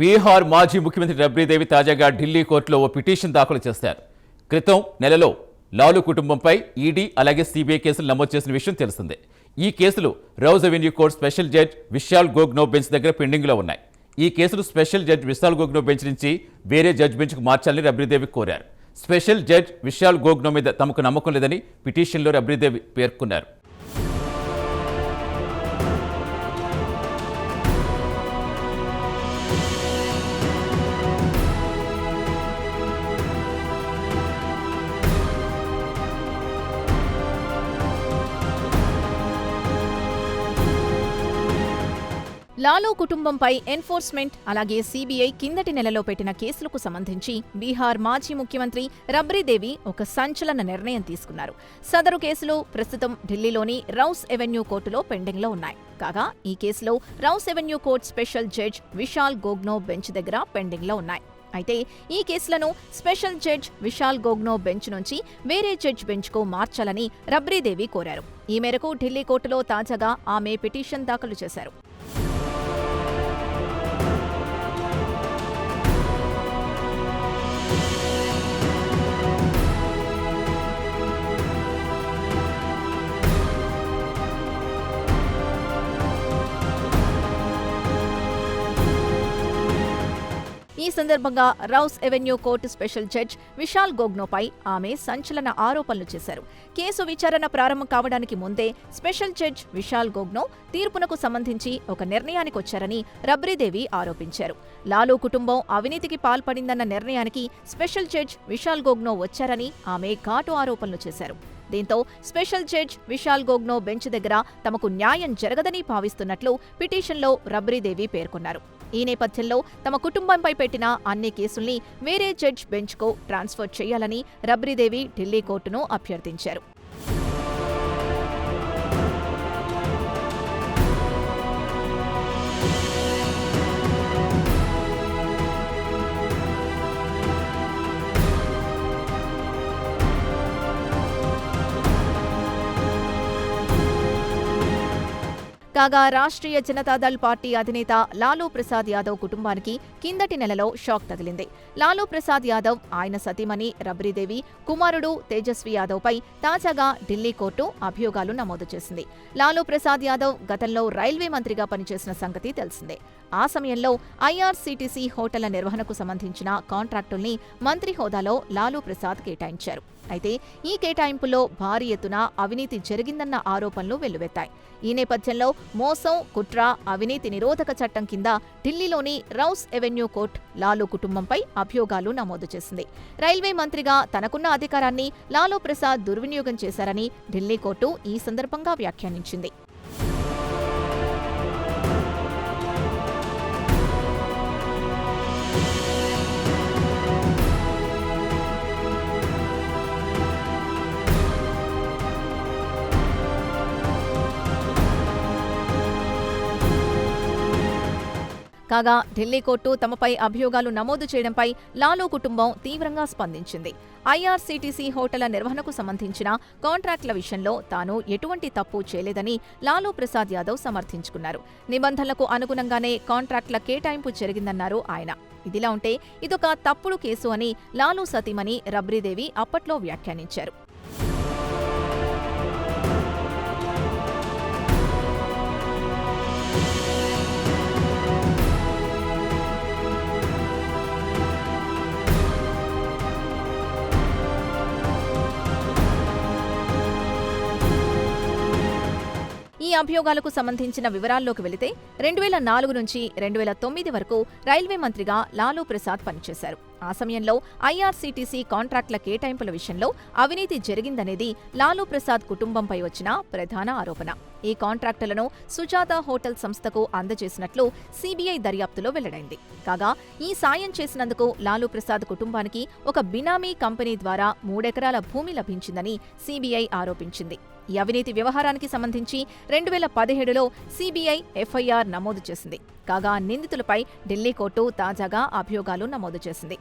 బీహార్ మాజీ ముఖ్యమంత్రి రబ్రీదేవి తాజాగా ఢిల్లీ కోర్టులో ఓ పిటిషన్ దాఖలు చేశారు. క్రితం నెలలో లాలు కుటుంబంపై ఈడీ అలాగే సిబిఐ కేసులు నమోదు చేసిన విషయం తెలిసిందే. ఈ కేసులు Rouse Avenue court special judge Vishal Gogne bench దగ్గర పెండింగ్లో ఉన్నాయి. ఈ కేసులు special judge Vishal Gogne bench నుంచి వేరే జడ్జ్ బెంచ్కు మార్చాలని రబ్రీదేవి కోరారు. స్పెషల్ జడ్జ్ విశాల్ గోగ్నో మీద తమకు నమ్మకం లేదని పిటిషన్లో రబ్రీదేవి పేర్కొన్నారు. లాలూ కుటుంబంపై ఎన్ఫోర్స్మెంట్ అలాగే సీబీఐ కిందటి నెలలో పెట్టిన కేసులకు సంబంధించి బీహార్ మాజీ ముఖ్యమంత్రి రబ్రీదేవి ఒక సంచలన నిర్ణయం తీసుకున్నారు. సదరు కేసులు ప్రస్తుతం ఢిల్లీలోని రౌస్ ఎవెన్యూ కోర్టులో పెండింగ్లో ఉన్నాయి. కాగా ఈ కేసులో Rouse Avenue court special judge Vishal Gogne bench దగ్గర పెండింగ్లో ఉన్నాయి. అయితే ఈ కేసులను special judge Vishal Gogne bench నుంచి వేరే జడ్జ్ బెంచ్కు మార్చాలని రబ్రీదేవి కోరారు. ఈ మేరకు ఢిల్లీ కోర్టులో తాజాగా ఆమె పిటిషన్ దాఖలు చేశారు. ఈ సందర్భంగా Rouse Avenue court special judge Vishal గోగ్నోపై ఆమె సంచలన ఆరోపణలు చేశారు. కేసు విచారణ ప్రారంభం కావడానికి ముందే స్పెషల్ జడ్జ్ విశాల్ గోగ్నో తీర్పునకు సంబంధించి ఒక నిర్ణయానికి వచ్చారని రబ్రీదేవి ఆరోపించారు. లాలూ కుటుంబం అవినీతికి పాల్పడిందన్న నిర్ణయానికి స్పెషల్ జడ్జ్ విశాల్ గోగ్నో వచ్చారని ఆమె ఘాటు ఆరోపణలు చేశారు. దీంతో special judge Vishal Gogne bench దగ్గర తమకు న్యాయం జరగదని భావిస్తున్నట్లు పిటిషన్లో రబ్రీదేవి పేర్కొన్నారు. ఈ నేపథ్యంలో తమ కుటుంబంపై పెట్టిన అన్ని కేసుల్ని వేరే జడ్జ్ బెంచ్కు ట్రాన్స్ఫర్ చేయాలని రబ్రీదేవి ఢిల్లీ కోర్టును అభ్యర్థించారు. కాగా రాష్ట్రీయ జనతాదళ్ పార్టీ అధినేత లాలూ ప్రసాద్ యాదవ్ కుటుంబానికి కిందటి నెలలో షాక్ తగిలింది. లాలూ ప్రసాద్ యాదవ్ ఆయన సతీమణి రబ్రీదేవి కుమారుడు తేజస్వి యాదవ్పై తాజాగా ఢిల్లీ కోర్టు అభియోగాలు నమోదు చేసింది. లాలూ ప్రసాద్ యాదవ్ గతంలో రైల్వే మంత్రిగా పనిచేసిన సంగతి తెలిసిందే. ఆ సమయంలో ఐఆర్సీటీసీ హోటళ్ళ నిర్వహణకు సంబంధించిన కాంట్రాక్టుల్ని మంత్రి హోదాలో లాలూ ప్రసాద్ కేటాయించారు. అయితే ఈ కేటాయింపులో భారీ ఎత్తున అవినీతి జరిగిందన్న ఆరోపణలు వెల్లువెత్తాయి. ఈ నేపథ్యంలో మోసం కుట్ర అవినీతి నిరోధక చట్టం కింద ఢిల్లీలోని రౌస్ ఎవెన్యూ కోర్ట్ లాలూ కుటుంబంపై అభియోగాలు నమోదు చేసింది. రైల్వే మంత్రిగా తనకున్న అధికారాన్ని లాలూ ప్రసాద్ దుర్వినియోగం చేశారని ఢిల్లీ కోర్టు ఈ సందర్భంగా వ్యాఖ్యానించింది. కాగా ఢిల్లీ కోర్టు తమపై అభియోగాలు నమోదు చేయడంపై లాలూ కుటుంబం తీవ్రంగా స్పందించింది. ఐఆర్సీటీసీ హోటళ్ళ నిర్వహణకు సంబంధించిన కాంట్రాక్టుల విషయంలో తాను ఎటువంటి తప్పు చేయలేదని లాలూ ప్రసాద్ యాదవ్ సమర్థించుకున్నారు. నిబంధనలకు అనుగుణంగానే కాంట్రాక్టుల కేటాయింపు జరిగిందన్నారు ఆయన. ఇదిలా ఉంటే ఇదొక తప్పుడు కేసు అని లాలూ సతీమణి రబ్రీదేవి అప్పట్లో వ్యాఖ్యానించారు. ఈ అభియోగాలకు సంబంధించిన వివరాల్లోకి వెళితే రెండు వేల నాలుగు నుంచి రెండు వేల తొమ్మిది వరకు రైల్వే మంత్రిగా లాలూ ప్రసాద్ పనిచేశారు. ఆ సమయంలో ఐఆర్సీటీసీ కాంట్రాక్టుల కేటాయింపుల విషయంలో అవినీతి జరిగిందనేది లాలూ ప్రసాద్ కుటుంబంపై వచ్చిన ప్రధాన ఆరోపణ. ఈ కాంట్రాక్టులను సుజాత హోటల్ సంస్థకు అందజేసినట్లు సీబీఐ దర్యాప్తులో వెల్లడైంది. కాగా ఈ సాయం చేసినందుకు లాలూ ప్రసాద్ కుటుంబానికి ఒక బినామీ కంపెనీ ద్వారా మూడెకరాల భూమి లభించిందని సీబీఐ ఆరోపించింది. ఈ అవినీతి వ్యవహారానికి సంబంధించి రెండు వేల పదిహేడులో సిబిఐ ఎఫ్ఐఆర్ నమోదు చేసింది. కాగా నిందితులపై ఢిల్లీ కోర్టు తాజాగా అభియోగాలు నమోదు చేసింది.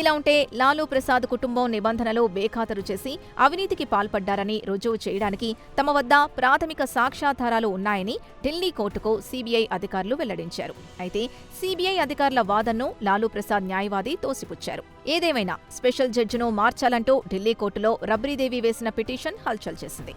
ఇదిలా ఉంటే లాలూ ప్రసాద్ కుటుంబం నిబంధనలు బేఖాతరు చేసి అవినీతికి పాల్పడ్డారని రుజువు చేయడానికి తమ వద్ద ప్రాథమిక సాక్ష్యాధారాలు ఉన్నాయని ఢిల్లీ కోర్టుకు సీబీఐ అధికారులు వెల్లడించారు. అయితే సీబీఐ అధికారుల వాదనను లాలూ ప్రసాద్ న్యాయవాది తోసిపుచ్చారు. ఏదేమైనా స్పెషల్ జడ్జిను మార్చాలంటూ ఢిల్లీ కోర్టులో రబ్రీదేవి వేసిన పిటిషన్ హల్చల్ చేసింది.